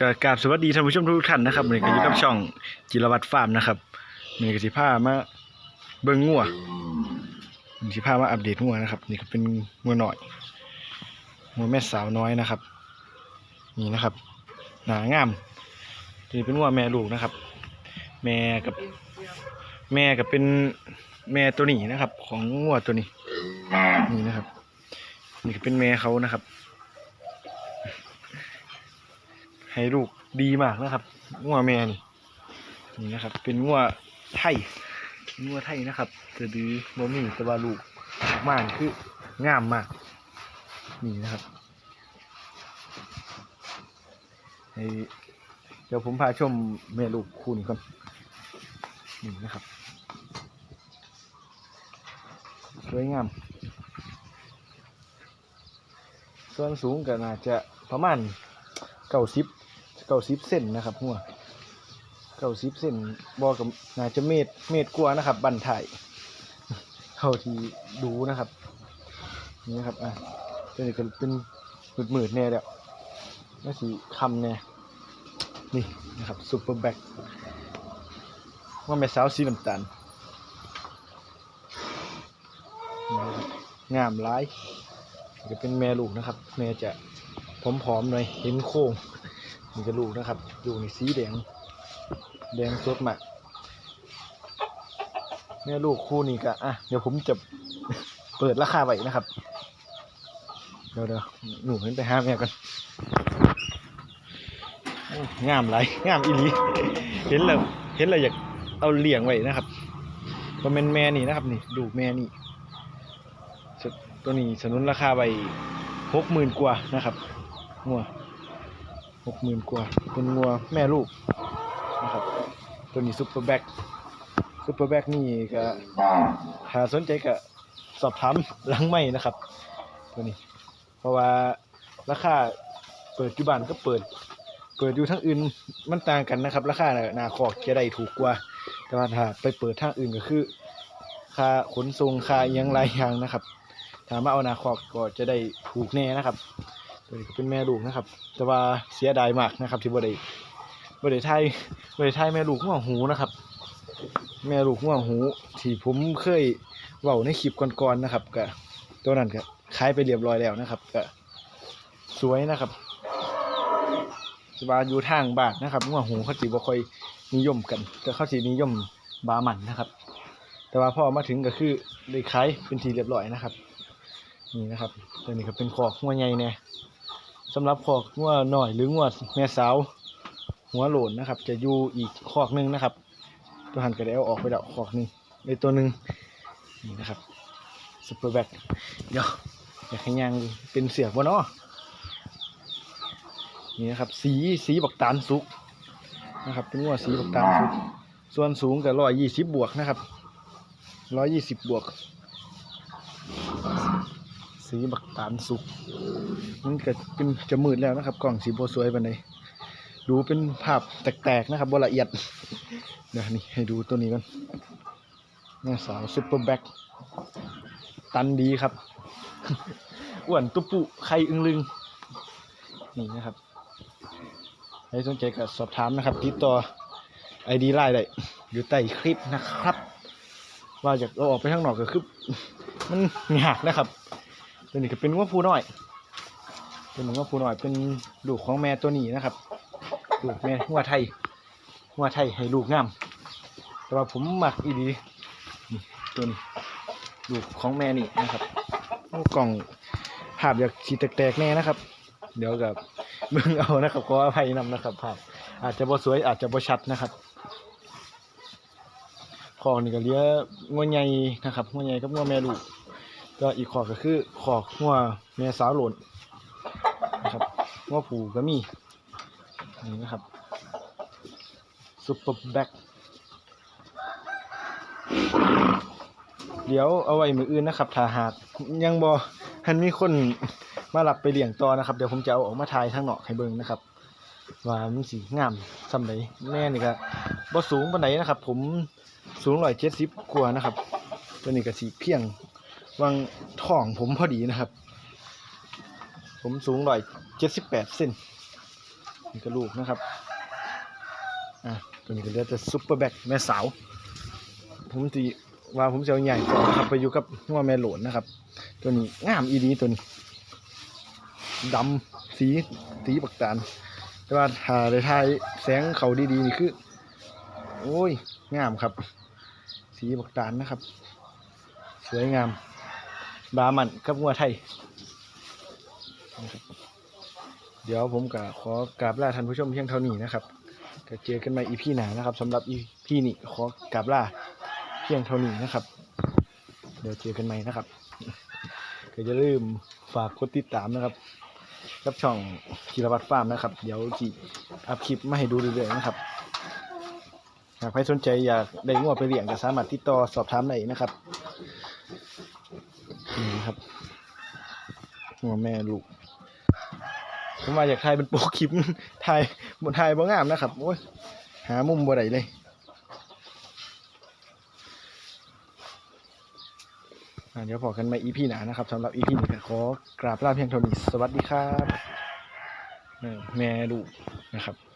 ก็กราบสวัสดีท่านผู้ชมทุกท่านนะครับวันนี้ก็อยู่กับช่องจิรวัตรฟาร์มนะครับวันนี่ก็สิพามาเบิ่งงัววันนี้สิพามาอัปเดตงัวนะครับ นี่ก็เป็นงัวหน่อยงัวแม่สาวน้อยนะครับ นี่นะครับหนางามนี่เป็นงัวแม่ลูกนะครับ แม่กับ แม่กับเป็นแม่ตัวนี้นะครับ ของงัวตัวนี้ นี่นะครับ นี่ก็เป็นแม่เขานะครับ ให้ลูกดีมากนะครับงัวแม่นี่นี่นะครับ เป็นงัวไทยงัวไทยนะครับจะดื้อบ่มีแต่ว่าลูกออกมากคืองามมาก นี่นะครับเดี๋ยวผมพาชมแม่ลูกคู่นี้ก่อนนี่นะครับสวยงาม ส่วนสูงก็น่าจะประมาณเก้าสิบ เก้าสิบเซนนะครับหัวเก้าสิบเซนบอกกับน่าจะเมตรเมตรกว่านะครับ บันถ่ายเท่าที่ดูนะครับ นี่นะครับอะตัวนี้ก็เป็นมืดมืดๆแน่แล้วน่าสีคำแน่นี่นะครับซูเปอร์แบ็กว่าแม่สาวสีน้ำตาลนี่นะครับงามร้าย จะเป็นแม่ลูกนะครับแม่จะผอมๆหน่อยเห็นโค้ง นี่จะลูกนะครับลูกนี่สีแดง แดงสดมากแม่ลูกคู่นี้ก็อะเดี๋ยวผมจะเปิดราคาไว้นะครับ เดี๋ยวเดี๋ยวหนูเห็นไปห้าแม่กันงามไร งามอีลีเห็นแล้วเห็นแล้วอยากเอาเลี้ยงไว้นะครับก็เป็นแม่นี่นะครับนี่ลูแม่นี่ตัวนี้สนุนราคาไปหกหมื่นกว่านะครับงัว หกหมื่นกว่าเป็นงัวแม่ลูกนะครับตัวนี้ซุปเปอร์แบ็กซุปเปอร์แบ็กนี่ก็ถ้าสนใจก็สอบถามหลังไม่นะครับ ตัวนี้ เพราะว่าราคาเปิดอยู่บ้านก็เปิด เปิดอยู่ทั้งอื่นมันต่างกันนะครับ ราคาน่ะหนาคอกจะได้ถูกกว่า แต่ว่าถ้าไปเปิดทางอื่นก็คือค่าขนส่งค่ายังหลายอย่างนะครับถามว่าเอานาคอกก็จะได้ถูกแน่นะครับ ตัวนี้ก็เป็นแม่ลูกนะครับ แต่ว่าเสียดายมากนะครับ ที่บ่ได้บ่ได้ไทยบ่ได้ไทยแม่ลูกหัวหูนะครับ แม่ลูกหัวหู ที่ผมเคยเว้าในคลิปก่อนๆนะครับก็ตัวนั้นก็ขายไปเรียบร้อยแล้วนะครับก็สวยนะครับสบาอยู่ทางบ้านนะครับหัวหูเขาสิบ่ค่อยนิยมกันแต่เขาสินิยมบาหมันนะครับ แต่ว่าพอมาถึงก็คือได้ขายเป็นทีเรียบร้อยนะครับ นี่นะครับตัวนี้ก็เป็นขอกงัวใหญ่แน่ สำหรับขอกงัวหน่อยหรืองัวแม่สาว หัวโหลนนะครับ จะอยู่อีกขอกหนึงนะครับ ตัวหันก็ได้เอาออกไปแล้วขอกนึงในตัวหนึ่งนี่นะครับซุปเปอร์แบ็คเดี๋ยวอยากให้ยางเป็นเสือกบ่เนาะนี่นะครับสีสีบักตาลสุกนะครับ เป็นงัวสีบักตาลสุกส่วนสูงก็ร้อยยี่สิบบวกนะครับร้อยยี่สิบบวก สีบักตาลสุก มันก็เป็นจะมืดแล้วนะครับ กล่องสีโบสวยปานดดูเป็นภาพแตกๆนะครับบละเอียดเดี๋ยวนี่ให้ดูตัวนี้กันแม่สาวซุปเปอร์แบ็กตันดีครับอ้วนตุปุไข่อึ้งลึงนี่นะครับใครสนใจก็สอบถามนะครับ ติดต่อไอดีไลน์ได้อยู่ใต้คลิปนะครับ ว่าอยากเอาออกไปข้างนอกก็คือมันยากนะครับ ตัวนี้ก็เป็นว่าผู้น้อยเป็นว่าผู้น้อยเป็นลูกของแม่ตัวนี้นะครับลูกแม่หัวไทยหัวไทยให้ลูกงามแต่ว่าผมหมักอีดีนี่ตัวนี้ลูกของแม่นี่นะครับกล่องภาพอยากสีแตกๆแน่นะครับ เดี๋ยวกับเบิ่งเอานะครับขออภัยนำนะครับภาพอาจจะบ่สวยอาจจะบ่ชัดนะครับขอนี่ก็เลี้ยงวใหญ่นะครับงวใหญ่กับงวแม่ลูก ก็อีกขอกก็คือขอกงวแม่สาวหล่นนะครับงวผูก็มีนี่นะครับซุปเปอร์แบ็กเดี๋ยวเอาไว้มืออื่นนะครับถ้าหากยังบอทันมีคนมารับไปเลี้ยงต่อนะครับ เดี๋ยวผมจะเอาออกมาทายทางเนอกให้เบิ่งนะครับว่ามันสีงามสำใดแม่นี่ก็บ่สูงปานใดนะครับ ผมสูงร้อยเจ็ดสิบกว่านะครับตัวนี้ก็สีเพียง วางท้องผมพอดีนะครับ ผมสูงร้อยเจ็ดสิบแปดเซนนี่ก็ลูกนะครับ อะตัวนี้ก็เหลือแต่ซุปเปอร์แบ็กแม่สาว ผมสีว่าผมจะเอาใหญ่ต่อนครับไปอยู่กับหัวแม่หลนนะครับ ตัวนี้งามอีดีตัวนี้ดำสีสีปักตาลแต่ว่าถ้าได้ายแสงเขาดีๆนี่คือ โอ้ยงามครับ สีปักตาลนะครับ สวยงาม บามันกับงัวไทย เดี๋ยวผมก็ขอกราบลาท่านผู้ชมเพียงเท่านี้นะครับก็เจอกันใหม่อีพีหนานะครับสำหรับอีพีนี้ขอกราบลาเพียงเท่านี้นะครับ เดี๋ยวเจอกันใหม่นะครับก็จะลืมฝากกดติดตามนะครับกับช่องธีรวัตรฟาร์มนะครับ เดี๋ยวจีอัพคลิปมาให้ดูเรื่อยๆนะครับหากใครสนใจอยากได้งัวไปเลี้ยงก็สามารถติดต่อสอบถามได้นะครับนี่ครับ หัวแม่ลูกผมมาอยากถ่ายเป็นโปรคลิปถ่ายบนถ่ายบ่งามนะครับโอ้ยหามุมบ่ได้เลยเดี๋ยวพอกันมาอีพีหนานะครับสำหรับ EP นี้ขอกราบลาเพียงเท่านี้สวัสดีครับแม่ลูกนะครับ